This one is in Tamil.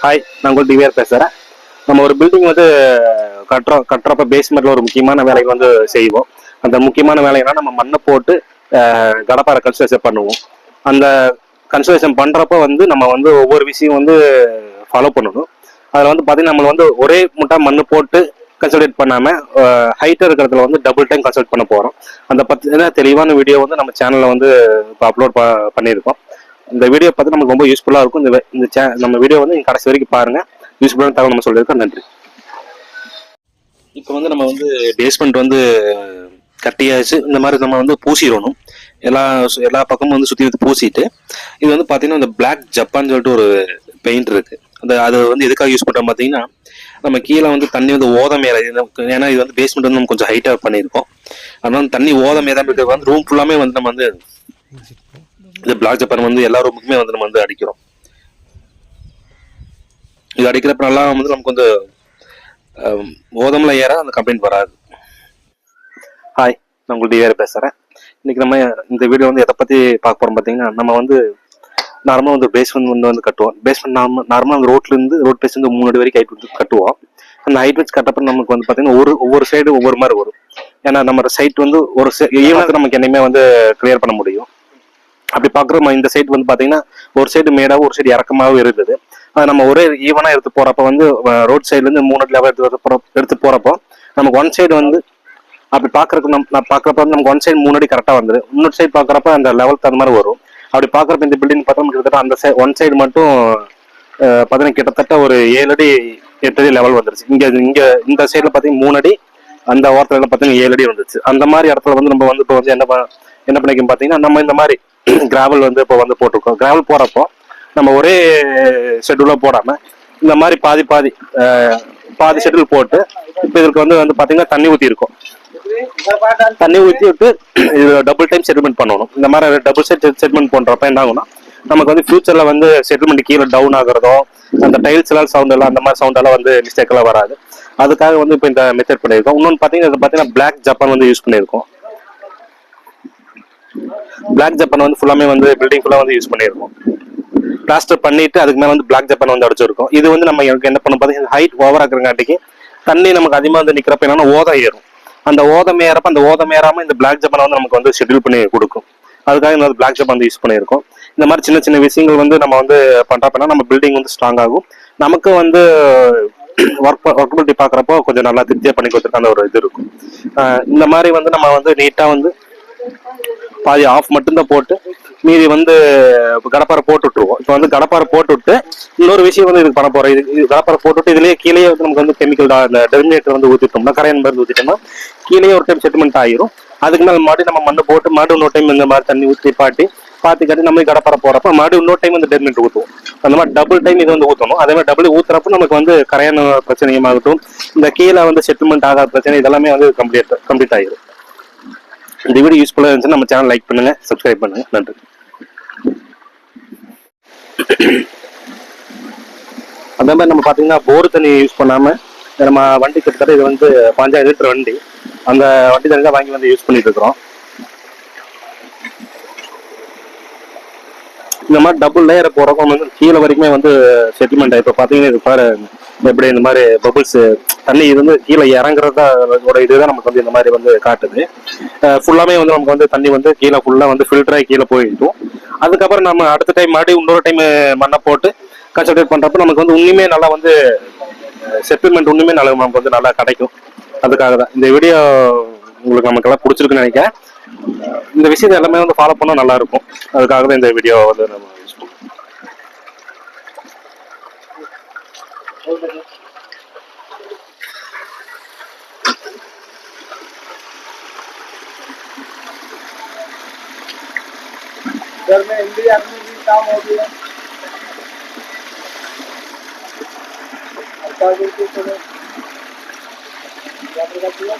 ஹாய் நான் உங்கள் டிவிஆர் பேசுகிறேன் நம்ம ஒரு பில்டிங் வந்து கட்டுறோம் கட்டுறப்ப பேஸ்மெண்ட்ல ஒரு முக்கியமான வேலையை வந்து செய்வோம். அந்த முக்கியமான வேலைனா நம்ம மண்ணை போட்டு கடப்பாறை கடப்பாரை கன்ஸ்ட்ரக்ஷன் பண்ணுவோம். அந்த கன்ஸ்ட்ரக்ஷன் பண்ணுறப்ப வந்து நம்ம வந்து ஒவ்வொரு விஷயம் வந்து ஃபாலோ பண்ணணும். அதில் வந்து பார்த்தீங்கன்னா நம்ம வந்து ஒரே முட்டா மண் போட்டு கன்சல்டேட் பண்ணாமல் ஹைட்டாக இருக்கிறதுல வந்து டபுள் டைம் கன்சல்ட் பண்ண போகிறோம் அந்த பற்றின தெளிவான வீடியோ வந்து நம்ம சேனலில் வந்து இப்போ அப்லோட் ப பண்ணியிருக்கோம். இந்த வீடியோ பார்த்து நமக்கு ரொம்ப யூஸ்ஃபுல்லாக இருக்கும். இந்த இந்த சே நம்ம வீடியோ வந்து நீங்கள் கடைசி வரைக்கும் பாருங்க. யூஸ்ஃபுல்லான தகவல் நம்ம சொல்லியிருக்கோம் நன்றி. இப்போ வந்து நம்ம வந்து பேஸ்மெண்ட் வந்து கட்டியாச்சு. இந்த மாதிரி நம்ம வந்து பூசிடணும். எல்லா எல்லா பக்கமும் வந்து சுற்றி வந்து பூசிட்டு இது வந்து பார்த்தீங்கன்னா இந்த பிளாக் ஜப்பான் சொல்லிட்டு ஒரு பெயிண்ட் இருக்குது அந்த அது வந்து எதுக்காக யூஸ் பண்ணுறோம் பார்த்தீங்கன்னா நம்ம கீழே வந்து தண்ணி வந்து ஓதம் மேல ஏன்னா இது வந்து பேஸ்மெண்ட் வந்து நம்ம கொஞ்சம் ஹைட்டாக பண்ணியிருக்கோம். அதனால தண்ணி ஓத மேல இருக்கிறது வந்து ரூம் ஃபுல்லாமே வந்து நம்ம வந்து இந்த பிளாக் ஜப்பான் வந்து எல்லா ரூமுக்குமே வந்து நம்ம வந்து அடிக்கிறோம். இது அடிக்கிறப்ப நல்லா வந்து நமக்கு வந்து ஓதம்ல ஏற அந்த கம்ப்ளைண்ட் வராது. ஹாய் நான் உங்கள்ட்ட வேறு பேசுகிறேன் இன்னைக்கு நம்ம இந்த வீடியோ வந்து எதை பற்றி பார்க்க போகிறோம் பார்த்தீங்கன்னா நம்ம வந்து நார்மலாக வந்து பேஸ்மெண்ட் வந்து வந்து கட்டுவோம். பேஸ்மெண்ட் நார்மல் நார்மலாக அந்த ரோட்லேருந்து ரோட் பேஸ் வந்து மூணு அடி வரைக்கும் ஹைட் வந்து கட்டுவோம். அந்த ஹைட் வச்சு கட்டப்ப நமக்கு வந்து பார்த்தீங்கன்னா ஒரு ஒவ்வொரு சைடு ஒவ்வொரு மாதிரி வரும். ஏன்னா நம்ம சைட் வந்து ஒரு ஈவனாக நமக்கு என்னையுமே வந்து கிளியர் பண்ண முடியும். அப்படி பார்க்குறோம் இந்த சைடு வந்து பார்த்தீங்கன்னா ஒரு சைடு மேடாகவும் ஒரு சைடு இறக்கமாகவும் இருந்தது. அது நம்ம ஒரே ஈவனாக எடுத்து போகிறப்ப வந்து ரோட் சைட்லேருந்து மூணு லெவல் எடுத்து போகிற எடுத்து போகிறப்போ நமக்கு ஒன் சைடு வந்து அப்படி பார்க்குறக்கு நம்ம நான் பார்க்குறப்ப வந்து நமக்கு ஒன் சைடு மூணு அடி கரெக்டாக வந்தது. இன்னொரு சைடு பார்க்குறப்ப அந்த லெவல் தகுந்த மாதிரி வரும். அப்படி பார்க்குறப்ப இந்த பில்டிங் பார்த்தா கிட்டத்தட்ட அந்த சைடு ஒன் சைடு மட்டும் பார்த்தீங்கன்னா கிட்டத்தட்ட ஒரு ஏழு அடி எட்டு அடி லெவல் வந்துருச்சு. இங்கே இங்கே இந்த சைடில் பார்த்தீங்கன்னா மூணு அடி அந்த ஓரத்தில் பார்த்தீங்கன்னா ஏழு அடி வந்துச்சு. அந்த மாதிரி இடத்துல வந்து நம்ம வந்து இப்போ வந்து என்ன என்ன பண்ணிக்கணும் பார்த்தீங்கன்னா நம்ம இந்த மாதிரி கிராவல் வந்து இப்போ வந்து போட்டிருக்கோம். கிராவல் போகிறப்போ நம்ம ஒரே ஷெட்யூலாக போடாமல் இந்த மாதிரி பாதி பாதி பாதி ஷெட்யூல் போட்டு இப்போ இதுக்கு வந்து வந்து பார்த்தீங்கன்னா தண்ணி ஊற்றி இருக்கும். தண்ணி ஊற்றி விட்டு இது டபுள் டைம் செட்டில்மெண்ட் பண்ணணும். இந்த மாதிரி டபுள் செட் செட்டில்மெண்ட் பண்ணுறப்ப என்ன ஆகும்னா நமக்கு வந்து ஃபியூச்சரில் வந்து செட்டில்மெண்ட் கீழே டவுன் ஆகிறதோ அந்த டைல்ஸ் எல்லாம் சவுண்ட் எல்லாம் அந்த மாதிரி சவுண்ட் எல்லாம் வந்து மிஸ்டேக் எல்லாம் வராது. அதுக்காக வந்து இப்போ இந்த மெத்தட் பண்ணியிருக்கோம். இன்னொன்று பார்த்தீங்கன்னா இது பார்த்தீங்கன்னா பிளாக் ஜப்பான் வந்து யூஸ் பண்ணியிருக்கோம். பிளாக் ஜப்பான் வந்து ஃபுல்லாமே வந்து பில்டிங் ஃபுல்லாக வந்து யூஸ் பண்ணியிருக்கோம் பிளாஸ்டர் பண்ணிட்டு அதுக்கு மேலே வந்து பிளாக் ஜப்பான் வந்து அடிச்சிருக்கோம் இது வந்து நம்ம எனக்கு என்ன பண்ண பார்த்தீங்கன்னா ஹைட் ஓவர் இருக்கிறங்காட்டிக்கு தண்ணி நமக்கு அதிகமாக வந்து நிற்கிறப்ப என்னன்னா ஓதம் ஏறும். அந்த ஓதம் ஏறப்ப அந்த ஓதம் ஏறாமல் இந்த பிளாக் ஜப்பான் வந்து நமக்கு வந்து ஷெட்யூல் பண்ணி கொடுக்கும். அதுக்காக இந்த பிளாக் ஜப்பான் வந்து யூஸ் பண்ணியிருக்கோம் இந்த மாதிரி சின்ன சின்ன விஷயங்கள் வந்து நம்ம வந்து பண்ணுறப்பனா நம்ம பில்டிங் வந்து ஸ்ட்ராங் ஆகும். நமக்கு வந்து ஒர்க் ஒர்க்கபிலிட்டி பார்க்குறப்போ கொஞ்சம் நல்லா திருப்தியாக பண்ணி கொடுத்துருக்க ஒரு இது இருக்கும். இந்த மாதிரி வந்து நம்ம வந்து நீட்டாக வந்து பாதி ஆஃப் மட்டும்தான் போட்டு மீதி வந்து கடப்பாரை போட்டு விட்டுருவோம் இப்போ வந்து கடப்பாரை போட்டு விட்டு இன்னொரு விஷயம் வந்து இதுக்கு பண்ண போறோம். இது இது கடப்பாரை போட்டு விட்டு இதுலேயே கீழே வந்து நமக்கு வந்து கெமிக்கல் அந்த டெர்மினேட்டர் வந்து ஊற்றிட்டோம்னா கரையன் மருந்து ஊற்றிட்டோம்னா கீழே ஒரு டைம் செட்டில்மெண்ட் ஆயிரும். அதுக்கு மேலே மறுபடியும் நம்ம மண்ணை போட்டு மறுபடியும் இன்னொரு டைம் இந்த மாதிரி தண்ணி ஊற்றி பாட்டி பார்த்து கட்டி நம்ம கடப்பாரை போறப்ப மறுபடியும் இன்னொரு டைம் வந்து டெர்மினேட் ஊற்றுவோம் அந்த மாதிரி டபுள் டைம் இது வந்து ஊற்றணும் அதே மாதிரி டபுள் ஊற்றுறப்ப நமக்கு வந்து கரையான பிரச்சனையுமாகட்டும் இந்த கீழே வந்து செட்டில்மெண்ட் ஆகாத பிரச்சனை இதெல்லாமே வந்து கம்ப்ளீட் கம்ப்ளீட் ஆகிடும் இந்த வீடியோ யூஸ்ஃபுல்லாக இருந்துச்சுன்னா நம்ம சேனல் லைக் பண்ணுங்க சப்ஸ்கிரைப் பண்ணுங்க. நன்றி. அந்த மாதிரி நம்ம பார்த்தீங்கன்னா போர் தண்ணி யூஸ் பண்ணாம நம்ம வண்டி கிட்டத்தட்ட இது வந்து பாஞ்சாயிரம் லிட்டர் வண்டி அந்த வண்டி தண்ணி தான் வாங்கி வந்து யூஸ் பண்ணிட்டு இருக்கிறோம். இந்த மாதிரி டபுள் லேயர் போகிறப்ப வந்து கீழே வரைக்குமே வந்து செட்டில்மெண்ட் ஆகி இப்போ பார்த்தீங்கன்னா இது பாரு எப்படி இந்த மாதிரி பபுள்ஸ் தண்ணி இருந்து வந்து கீழே இறங்குறதா அதோட இதுதான் நமக்கு வந்து இந்த மாதிரி வந்து காட்டுது. ஃபுல்லாமே வந்து நமக்கு வந்து தண்ணி வந்து கீழே ஃபுல்லாக வந்து ஃபில்டராகி கீழே போயிடும். அதுக்கப்புறம் நம்ம அடுத்த டைம் மறுபடியும் இன்னொரு டைம் மண்ணை போட்டு கன்சல்டேட் பண்றப்ப நமக்கு வந்து உண்மையுமே நல்லா வந்து செட்டில்மெண்ட் உண்மையுமே நல்லா நமக்கு வந்து நல்லா கிடைக்கும். அதுக்காக தான். இந்த வீடியோ உங்களுக்கு நமக்கு எல்லாம் பிடிச்சிருக்குன்னு நினைக்கிறேன். இந்த விஷயத்தை எல்லாமே வந்து ஃபாலோ பண்ணால் நல்லா இருக்கும். அதுக்காக தான் இந்த வீடியோ வந்து நம்ம घर में हिंदी आदमी भी काम हो गया। अच्छा किया